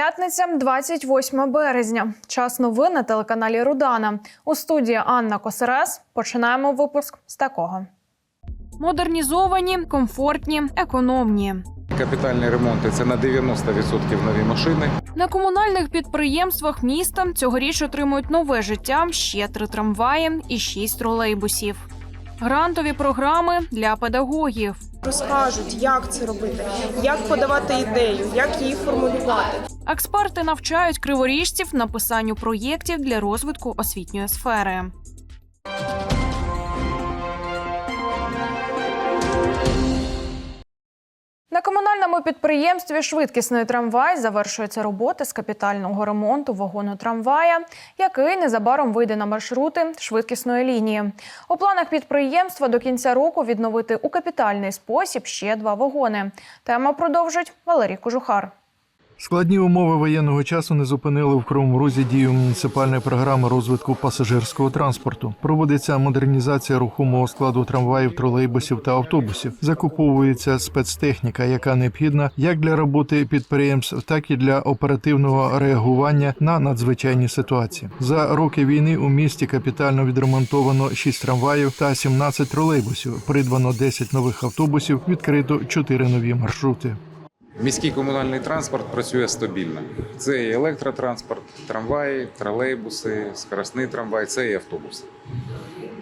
П'ятниця, 28 березня. Час новин на телеканалі Рудана. У студії Анна Косерес. Починаємо випуск з такого. Модернізовані, комфортні, економні. Капітальні ремонти це на 90% нові машини. На комунальних підприємствах міста цьогоріч отримують нове життя ще три трамваї і шість тролейбусів. Грантові програми для педагогів. розкажуть, як це робити, як подавати ідею, як її формулювати. Експерти навчають криворіжців написанню проєктів для розвитку освітньої сфери. На комунальному підприємстві швидкісний трамвай завершуються роботи з капітального ремонту вагону трамвая, який незабаром вийде на маршрути швидкісної лінії. У планах підприємства до кінця року відновити у капітальний спосіб ще два вагони. Тему продовжить Валерій Кожухар. Складні умови воєнного часу не зупинили в Кривому дію муніципальної програми розвитку пасажирського транспорту. Проводиться модернізація рухомого складу трамваїв, тролейбусів та автобусів. Закуповується спецтехніка, яка необхідна як для роботи підприємств, так і для оперативного реагування на надзвичайні ситуації. За роки війни у місті капітально відремонтовано 6 трамваїв та 17 тролейбусів. Придбано 10 нових автобусів, відкрито 4 нові маршрути. Міський комунальний транспорт працює стабільно. Це і електротранспорт, трамваї, тролейбуси, скоростний трамвай, це і автобуси.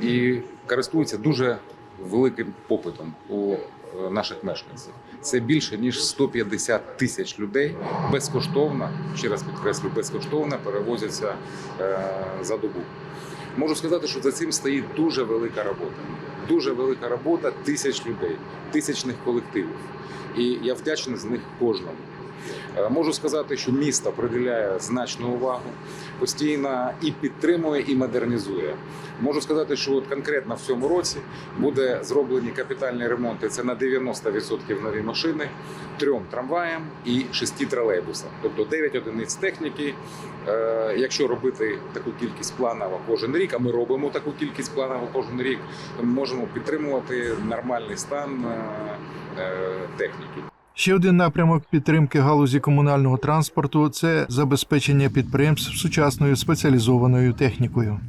І користується дуже великим попитом у е, наших мешканців. Це більше ніж 150 тисяч людей безкоштовно, ще раз підкреслю, безкоштовно перевозяться е, за добу. Можу сказати, що за цим стоїть дуже велика робота. Дуже велика робота тисяч людей, тисячних колективів. І я вдячний з них кожному. Е, Можу сказати, що місто приділяє значну увагу, постійно і підтримує, і модернізує. Можу сказати, що от конкретно в цьому році буде зроблені капітальні ремонти. Це на 90% нові машини, трьом трамваям і шести тролейбусам. Тобто 9 одиниць техніки. Е, Якщо робити таку кількість планово кожен рік, а ми робимо таку кількість планово кожен рік, то ми можемо підтримувати нормальний стан е, техніки. Ще один напрямок підтримки галузі комунального транспорту це забезпечення підприємств сучасною спеціалізованою технікою.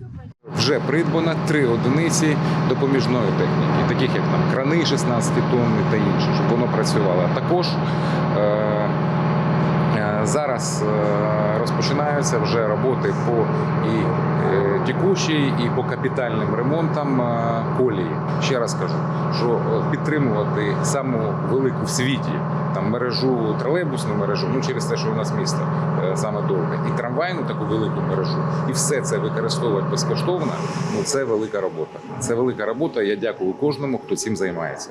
Вже придбано три одиниці допоміжної техніки, таких як там крани 16 тонни та інше, щоб воно працювало. Також е, зараз е, розпочинаються вже роботи по і е, текущій, і по капітальним ремонтам е, колії. Ще раз кажу, що підтримувати саму велику в світі там мережу тролейбусну мережу, ну через те, що у нас місто саме довге, і трамвайну таку велику мережу, і все це використовувати безкоштовно. Ну це велика робота. Це велика робота. Я дякую кожному, хто цим займається.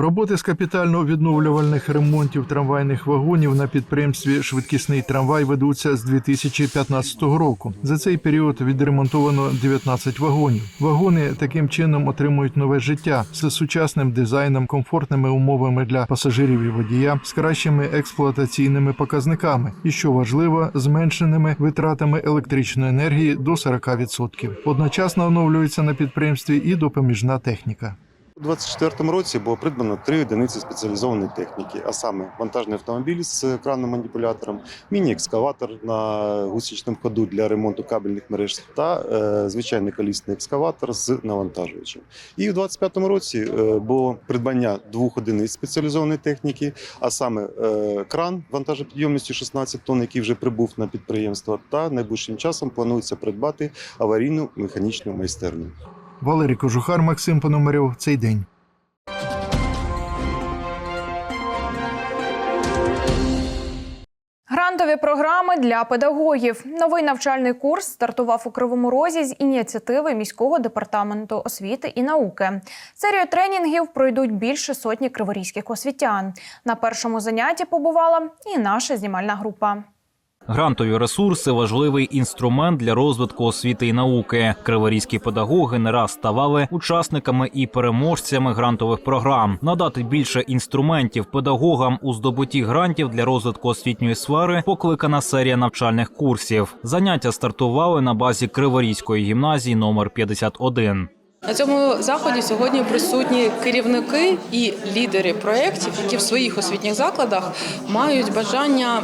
Роботи з капітально відновлювальних ремонтів трамвайних вагонів на підприємстві Швидкісний трамвай ведуться з 2015 року. За цей період відремонтовано 19 вагонів. Вагони таким чином отримують нове життя з сучасним дизайном, комфортними умовами для пасажирів і водія, з кращими експлуатаційними показниками і, що важливо, зменшеними витратами електричної енергії до 40%. Одночасно оновлюється на підприємстві і допоміжна техніка. У 2024 році було придбано три одиниці спеціалізованої техніки, а саме вантажний автомобіль з кранним маніпулятором, міні-екскаватор на гусячному ходу для ремонту кабельних мереж та е, звичайний колісний екскаватор з навантажувачем. І у 2025 році е, було придбання двох одиниць спеціалізованої техніки, а саме е, кран вантажопідйомністю 16 тонн, який вже прибув на підприємство, та найближчим часом планується придбати аварійну механічну майстерню. Валерій Кожухар, Максим Пономарьов. Цей день. Грантові програми для педагогів. Новий навчальний курс стартував у Кривому Розі з ініціативи міського департаменту освіти і науки. Серію тренінгів пройдуть більше сотні криворізьких освітян. На першому занятті побувала і наша знімальна група. Грантові ресурси важливий інструмент для розвитку освіти і науки. Криворізькі педагоги не раз ставали учасниками і переможцями грантових програм. Надати більше інструментів педагогам у здобутті грантів для розвитку освітньої сфери покликана серія навчальних курсів. Заняття стартували на базі Криворізької гімназії номер 51. На цьому заході сьогодні присутні керівники і лідери проєктів, які в своїх освітніх закладах мають бажання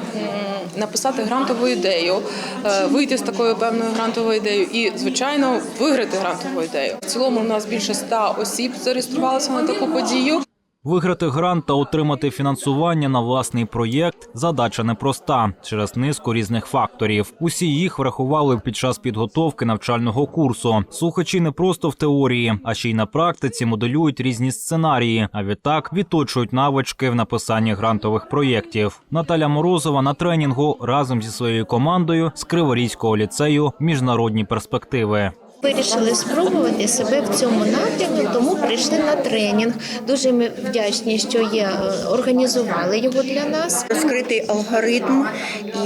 написати грантову ідею, е, вийти з такою певною грантовою ідеєю і, звичайно, виграти грантову ідею. В цілому у нас більше ста осіб зареєструвалися на таку подію. Виграти грант та отримати фінансування на власний проєкт задача непроста через низку різних факторів. Усі їх врахували під час підготовки навчального курсу. Слухачі не просто в теорії, а ще й на практиці моделюють різні сценарії. А відтак відточують навички в написанні грантових проєктів. Наталя Морозова на тренінгу разом зі своєю командою з Криворізького ліцею міжнародні перспективи. Вирішили спробувати себе в цьому напрямі, тому прийшли на тренінг. Дуже ми вдячні, що є е, організували його для нас. Розкритий алгоритм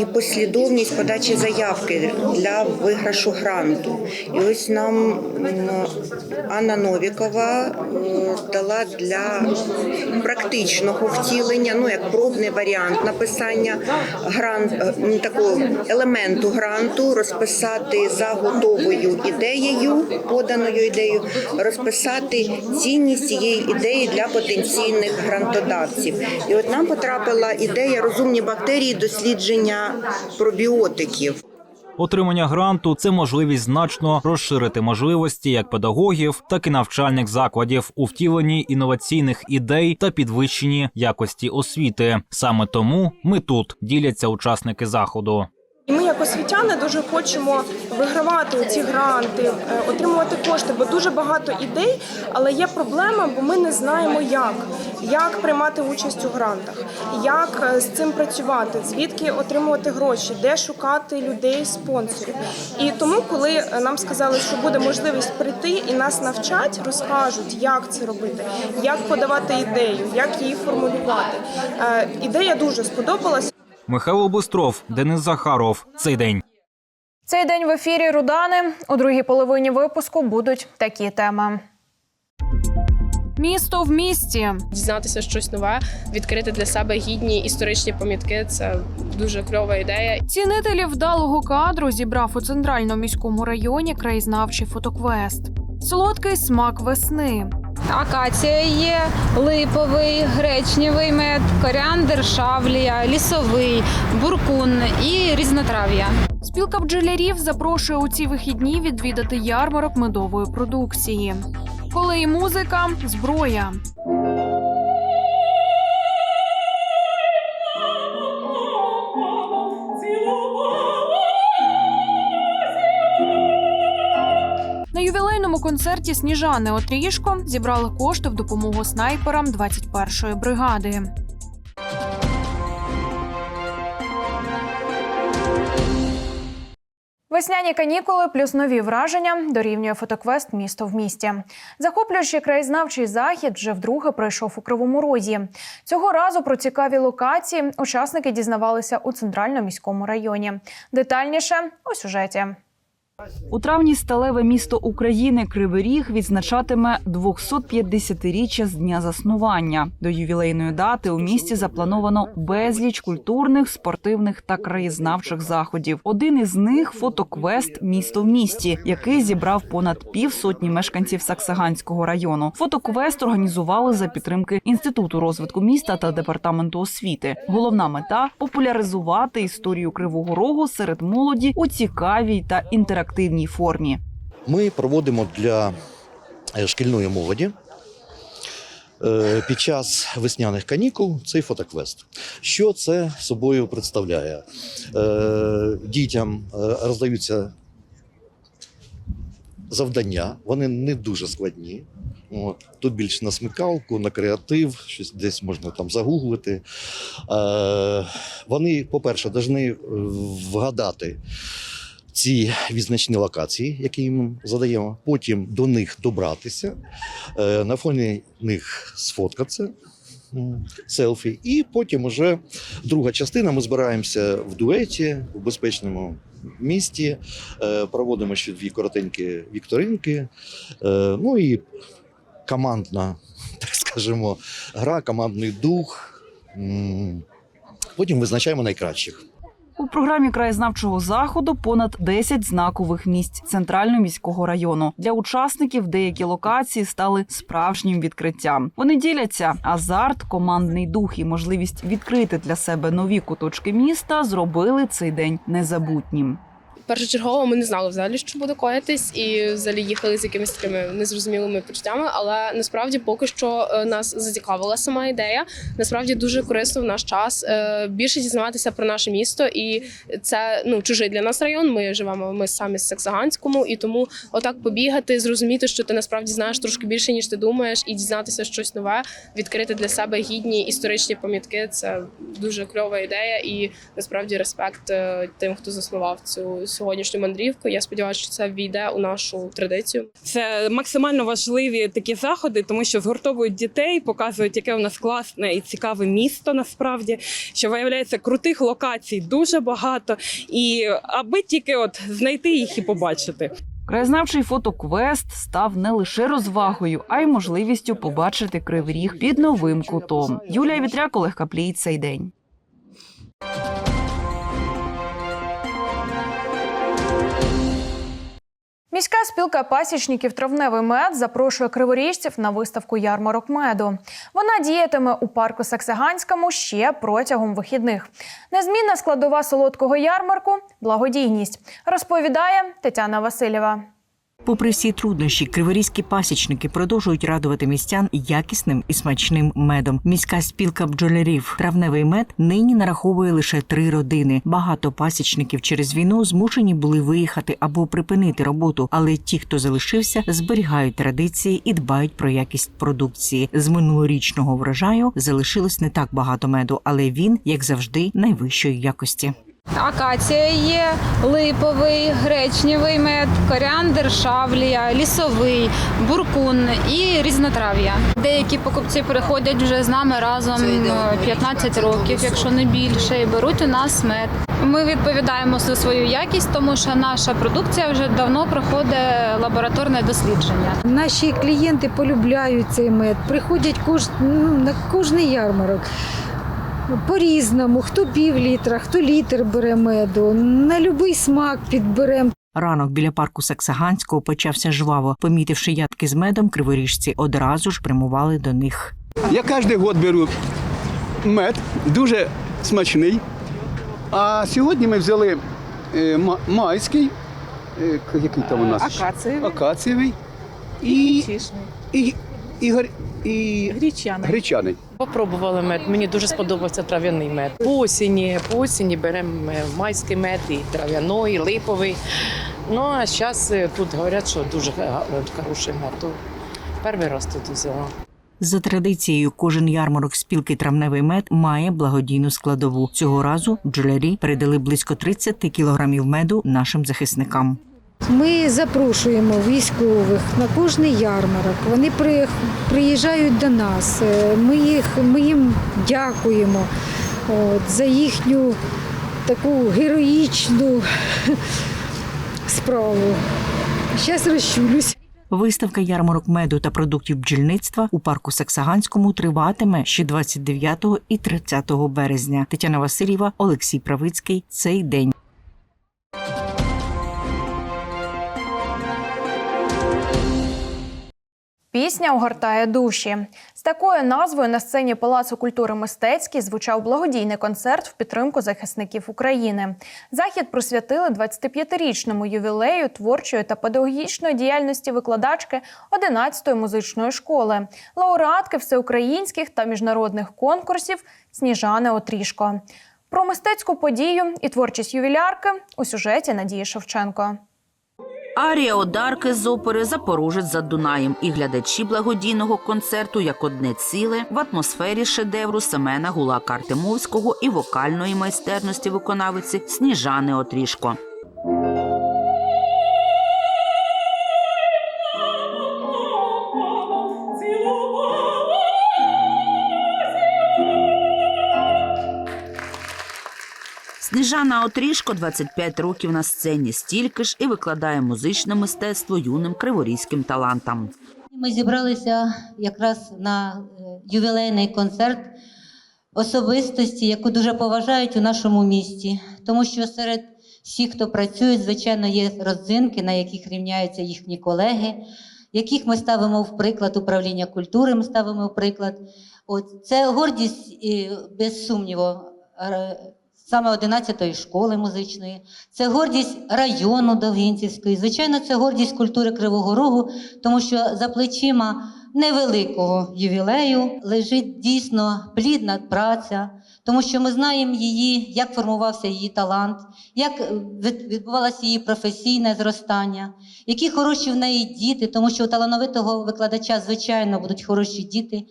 і послідовність подачі заявки для виграшу гранту. І ось нам Анна Новікова е, дала для практичного втілення, ну як пробний варіант написання грант е, такого елементу гранту, розписати за готовою ідеєю, поданою ідеєю, розписати цінність цієї ідеї для потенційних грантодавців. І от нам потрапила ідея розумні бактерії дослідження пробіотиків. Отримання гранту це можливість значно розширити можливості як педагогів, так і навчальних закладів у втіленні інноваційних ідей та підвищенні якості освіти. Саме тому ми тут діляться учасники заходу. Як освітяни, дуже хочемо вигравати ці гранти, е, отримувати кошти, бо дуже багато ідей, але є проблема, бо ми не знаємо як. Як приймати участь у грантах, як е, з цим працювати, звідки отримувати гроші, де шукати людей, спонсорів. І тому, коли е, нам сказали, що буде можливість прийти і нас навчать, розкажуть, як це робити, як подавати ідею, як її формулювати. Ідея дуже сподобалась. Михайло Бистров, Денис Захаров. Цей день. Цей день в ефірі Рудани. У другій половині випуску будуть такі теми. Місто в місті. дізнатися щось нове, відкрити для себе гідні історичні пам'ятки. Це дуже кльова ідея. Цінителі вдалого кадру зібрав у центральному міському районі краєзнавчий фотоквест. Солодкий смак весни. Акація є, липовий, гречневий мед, коріандр, шавлія, лісовий, буркун і різнотрав'я. Спілка бджолярів запрошує у ці вихідні відвідати ярмарок медової продукції. Коли і музика, зброя. Концерті Сніжани Отрішко зібрали кошти в допомогу снайперам 21-ї бригади. Весняні канікули плюс нові враження дорівнює фотоквест Місто в місті. Захоплюючий краєзнавчий захід вже вдруге пройшов у Кривому Розі. Цього разу про цікаві локації учасники дізнавалися у центральному міському районі. Детальніше у сюжеті. У травні сталеве місто України Кривий Ріг відзначатиме 250-річчя з дня заснування. До ювілейної дати у місті заплановано безліч культурних, спортивних та краєзнавчих заходів. Один із них фотоквест Місто в місті, який зібрав понад півсотні мешканців Саксаганського району. Фотоквест організували за підтримки інституту розвитку міста та департаменту освіти. Головна мета популяризувати історію Кривого Рогу серед молоді у цікавій та інтерактивній формі. Ми проводимо для е, шкільної молоді е, під час весняних канікул цей фотоквест. Що це собою представляє? Е, Дітям роздаються завдання, вони не дуже складні. Тут більше на смикалку, на креатив, щось десь можна там загуглити. Вони, по-перше, повинні вгадати ці відзначні локації, які їм задаємо, потім до них добратися, е, на фоні них сфоткатися. Селфі, і потім уже друга частина. Ми збираємося в дуеті в безпечному місті, е, проводимо ще дві коротенькі вікторинки. е, Ну і командна, так скажемо, гра, командний дух. Потім визначаємо найкращих. Програмі краєзнавчого заходу понад 10 знакових місць центрального міського району. Для учасників деякі локації стали справжнім відкриттям. Вони діляться азарт, командний дух і можливість відкрити для себе нові куточки міста. Зробили цей день незабутнім. Першочергово ми не знали взагалі, що буде коїтись, і взагалі їхали з якимись такими незрозумілими почуттями. Але насправді поки що е, нас зацікавила сама ідея. Насправді дуже корисно в наш час е, більше дізнаватися про наше місто, і це ну чужий для нас район. Ми живемо ми самі з Саксаганському, і тому отак побігати, зрозуміти, що ти насправді знаєш трошки більше ніж ти думаєш, і дізнатися щось нове, відкрити для себе гідні історичні пам'ятки. Це дуже кльова ідея, і насправді респект е, тим, хто заснував цю сьогоднішню мандрівку. Я сподіваюся, що це війде у нашу традицію. Це максимально важливі такі заходи, тому що згуртовують дітей, показують, яке у нас класне і цікаве місто. Насправді, що виявляється крутих локацій дуже багато, і аби тільки от знайти їх і побачити. Краєзнавчий фотоквест став не лише розвагою, а й можливістю побачити кривий ріг під новим кутом. Юлія Вітряк, Олег Каплій, цей день. Спілка пасічників травневий мед запрошує криворіжців на виставку ярмарок меду. Вона діятиме у парку Саксаганському ще протягом вихідних. Незмінна складова солодкого ярмарку благодійність, розповідає Тетяна Васильєва. Попри всі труднощі, криворізькі пасічники продовжують радувати містян якісним і смачним медом. Міська спілка бджолярів травневий мед нині нараховує лише три родини. Багато пасічників через війну змушені були виїхати або припинити роботу. Але ті, хто залишився, зберігають традиції і дбають про якість продукції. З минулорічного врожаю залишилось не так багато меду, але він, як завжди, найвищої якості. Акація є, липовий, гречневий мед, коріандр, шавлія, лісовий, буркун і різнотрав'я. Деякі покупці приходять вже з нами разом е, 15 років, якщо не більше, і беруть у нас мед. Ми відповідаємо за свою якість, тому що наша продукція вже давно проходить лабораторне дослідження. Наші клієнти полюбляють цей мед, приходять кож, ну, на кожний ярмарок. По-різному, хто пів літра, хто літр бере меду, на будь-який смак підберемо. Ранок біля парку Саксаганського почався жваво. Помітивши ядки з медом, криворіжці одразу ж прямували до них. Я кожен год беру мед, дуже смачний. А сьогодні ми взяли е, майський, е, який там у нас? Акациєвий. Акацієвий і, і, і, гр- і Гречаний. гречаний. Попробували мед. Мені дуже сподобався трав'яний мед. По осені, по осені беремо е, майський мед, і трав'яний, і липовий. Ну а зараз тут говорять, що дуже хороший мед. То перший раз тут взяла. За традицією, кожен ярмарок спілки травневий мед має благодійну складову. Цього разу бджолярі передали близько 30 кілограмів меду нашим захисникам. Ми запрошуємо військових на кожний ярмарок. Вони приїжджають до нас. Е, Ми, їх, ми їм дякуємо от, за їхню таку героїчну справу. Зараз розчулюсь. Виставка ярмарок меду та продуктів бджільництва у парку Саксаганському триватиме ще 29 і 30 березня. Тетяна Васильєва, Олексій Правицький. Цей день. Пісня огортає душі. З такою назвою на сцені Палацу культури мистецький звучав благодійний концерт в підтримку захисників України. Захід присвятили 25-річному ювілею творчої та педагогічної діяльності викладачки 11-ї музичної школи, лауреатки всеукраїнських та міжнародних конкурсів Сніжани Отрішко. Про мистецьку подію і творчість ювілярки у сюжеті Надії Шевченко. Арія Одарки з опери Запорожець за Дунаєм і глядачі благодійного концерту як одне ціле в атмосфері шедевру Семена Гулака Артемовського і вокальної майстерності виконавиці Сніжани Отрішко. Сніжана Отрішко 25 років на сцені, стільки ж і викладає музичне мистецтво юним криворізьким талантам. Ми зібралися якраз на е, ювілейний концерт особистості, яку дуже поважають у нашому місті, тому що серед всіх, хто працює, звичайно, є родзинки, на яких рівняються їхні колеги, яких ми ставимо в приклад управління культури, ми ставимо в приклад. От це гордість, і, без сумніву, саме 11-ї школи музичної, це гордість району Довгінцівської, Звичайно, це гордість культури Кривого Рогу, тому що за плечима невеликого ювілею лежить дійсно плідна праця, тому що ми знаємо її, як формувався її талант, як е, відбувалося її професійне зростання, які хороші в неї діти, тому що у талановитого викладача, звичайно, будуть хороші діти.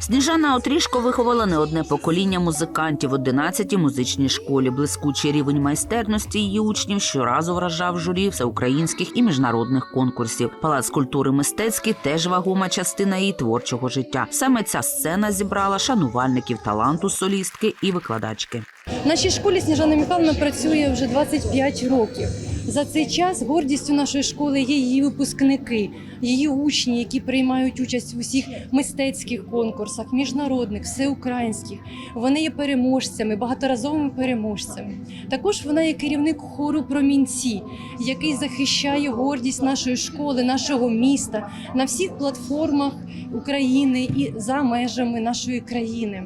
Сніжана Отрішко виховала не одне покоління музикантів в 11-й музичній школі. Блискучий рівень майстерності її учнів щоразу вражав журі всеукраїнських і міжнародних конкурсів. Палац культури мистецький теж вагома частина її творчого життя. Саме ця сцена зібрала шанувальників таланту солістки і викладачки. В нашій школі Сніжана Михайловна працює вже 25 років. За цей час гордістю нашої школи є її випускники, її учні, які приймають участь в усіх мистецьких конкурсах, міжнародних, всеукраїнських. Вони є переможцями, багаторазовими переможцями. Також вона є керівник хору Промінці, який захищає гордість нашої школи, нашого міста на всіх платформах України і за межами нашої країни.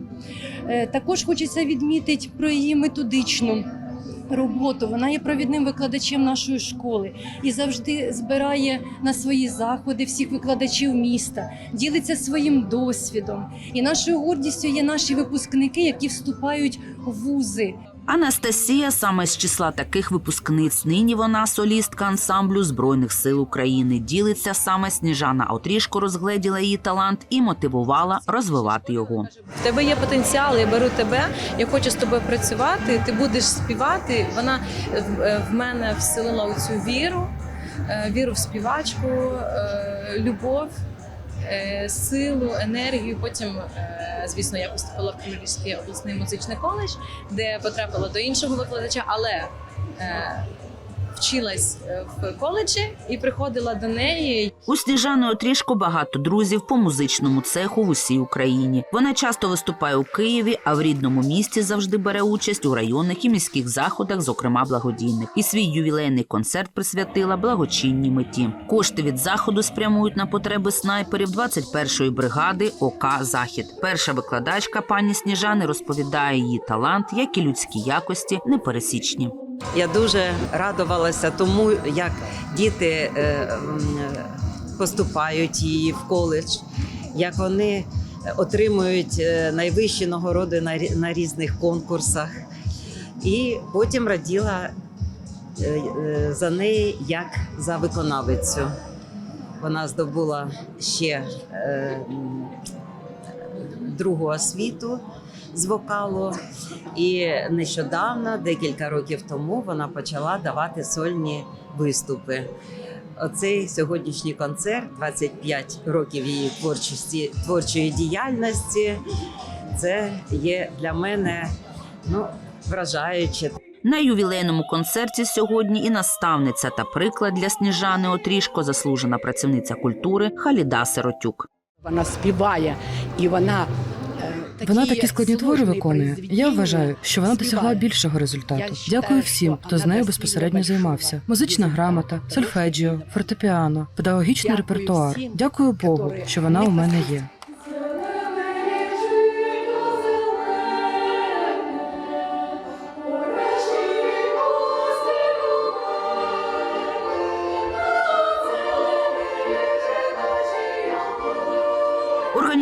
Е, Також хочеться відмітити про її методичну. Роботу вона є провідним викладачем нашої школи і завжди збирає на свої заходи всіх викладачів міста, ділиться своїм досвідом. І нашою гордістю є наші випускники, які вступають в вузи. Анастасія саме з числа таких випускниць. Нині вона солістка ансамблю Збройних сил України. Ділиться саме Сніжана Отрішко розгледіла її талант і мотивувала розвивати його. В тебе є потенціал, я беру тебе, я хочу з тобою працювати, ти будеш співати. Вона е, в- е, мене вселила у цю віру, е, віру в співачку, любов, силу, енергію. Потім, звісно, я поступила в Кремлівський обласний музичний коледж, де потрапила до іншого викладача, але е, вчилась е, в коледжі і приходила до неї. У Сніжани Отрішко багато друзів по музичному цеху в усій Україні. Вона часто виступає у Києві, а в рідному місті завжди бере участь у районних і міських заходах, зокрема благодійних. І свій ювілейний концерт присвятила благочинній меті. Кошти від заходу спрямують на потреби снайперів 21-ї бригади ОК Захід. Перша викладачка пані Сніжани розповідає її талант, як і людські якості непересічні. Я дуже радувалася тому, як діти е, поступають її в коледж, як вони отримують е, найвищі нагороди на, різних конкурсах. І потім раділа е, за неї як за виконавицю. Вона здобула ще другу освіту з вокалу. І нещодавно, декілька років тому, вона почала давати сольні виступи. Оцей сьогоднішній концерт, 25 років її творчості, творчої діяльності. Це є для мене ну, вражаюче. На ювілейному концерті сьогодні і наставниця та приклад для Сніжани Отрішко, заслужена працівниця культури Халіда Сиротюк. Вона співає і вона. Вона такі складні твори виконує. Я вважаю, що вона досягла більшого результату. Дякую всім, хто з нею безпосередньо займався. Музична грамота, сольфеджіо, фортепіано, педагогічний репертуар. Дякую Богу, що вона у мене є.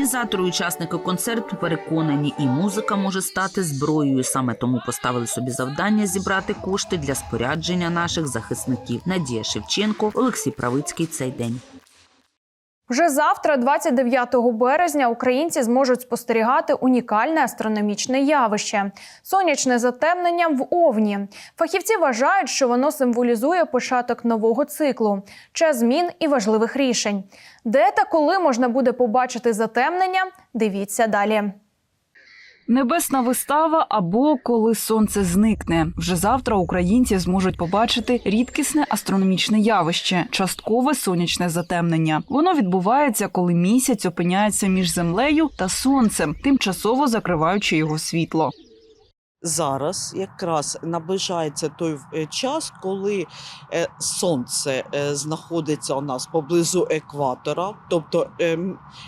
Організатори, учасники концерту переконані, і музика може стати зброєю. Саме тому поставили собі завдання зібрати кошти для спорядження наших захисників. Надія Шевченко, Олексій Правицький. Цей день. Вже завтра, 29 березня, українці зможуть спостерігати унікальне астрономічне явище сонячне затемнення в Овні. Фахівці вважають, що воно символізує початок нового циклу, час змін і важливих рішень. Де та коли можна буде побачити затемнення? Дивіться далі. Небесна вистава або коли сонце зникне. Вже завтра українці зможуть побачити рідкісне астрономічне явище часткове сонячне затемнення. Воно відбувається, коли місяць опиняється між землею та сонцем, тимчасово закриваючи його світло. Зараз якраз наближається той е, час, коли е, сонце е, знаходиться у нас поблизу екватора, тобто е,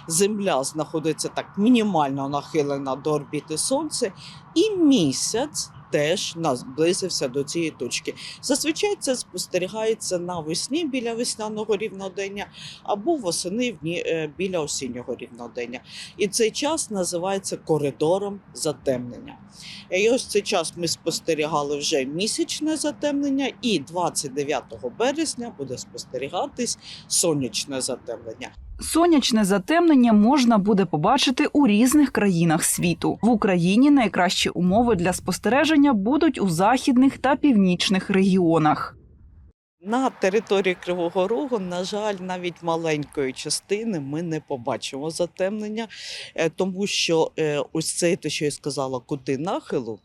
Земля знаходиться так мінімально нахилена до орбіти Сонця, і місяць теж наблизився до цієї точки. Зазвичай це спостерігається навесні біля весняного рівнодення або восени е, біля осіннього рівнодення. І цей час називається коридором затемнення. І ось цей час ми спостерігали вже місячне затемнення, і 29 березня буде спостерігатись сонячне затемнення. Сонячне затемнення можна буде побачити у різних країнах світу. В Україні найкращі умови для спостереження будуть у західних та північних регіонах. На території Кривого Рогу, на жаль, навіть маленької частини ми не побачимо затемнення, е, тому що е, ось це те, що я сказала, кути нахилу.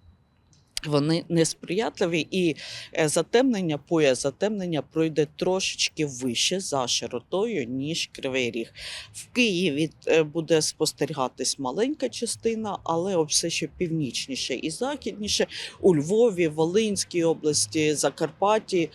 Вони несприятливі, і е, затемнення, пояс затемнення пройде трошечки вище за широтою, ніж Кривий Ріг. В Києві е, буде спостерігатись маленька частина, але все ще північніше і західніше. У Львові, Волинській області, Закарпатті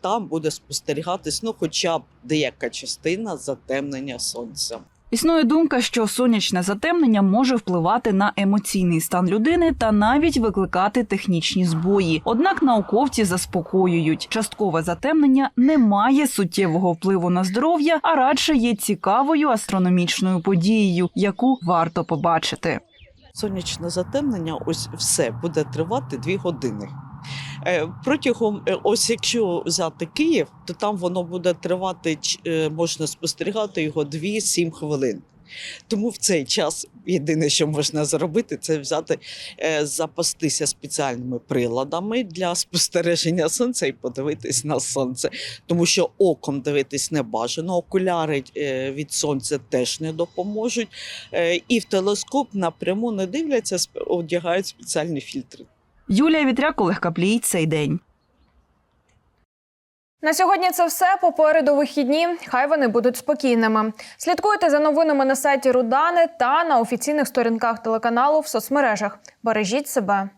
там буде спостерігатись ну, хоча б деяка частина затемнення сонця. Існує думка, що сонячне затемнення може впливати на емоційний стан людини та навіть викликати технічні збої. Однак науковці заспокоюють, часткове затемнення не має суттєвого впливу на здоров'я, а радше є цікавою астрономічною подією, яку варто побачити. Сонячне затемнення, ось все буде тривати дві години. Е, Протягом, е, ось якщо взяти Київ, то там воно буде тривати, е, можна спостерігати його 2-7 хвилин. Тому в цей час єдине, що можна зробити, це взяти, запастися спеціальними приладами для спостереження сонця і подивитись на сонце. Тому що оком дивитись не бажано, окуляри від сонця теж не допоможуть. І в телескоп напряму не дивляться, одягають спеціальні фільтри. Юлія Вітряк, Олег Каплій. Цей день. На сьогодні це все. Попереду вихідні. Хай вони будуть спокійними. Слідкуйте за новинами на сайті Рудани та на офіційних сторінках телеканалу в соцмережах. Бережіть себе.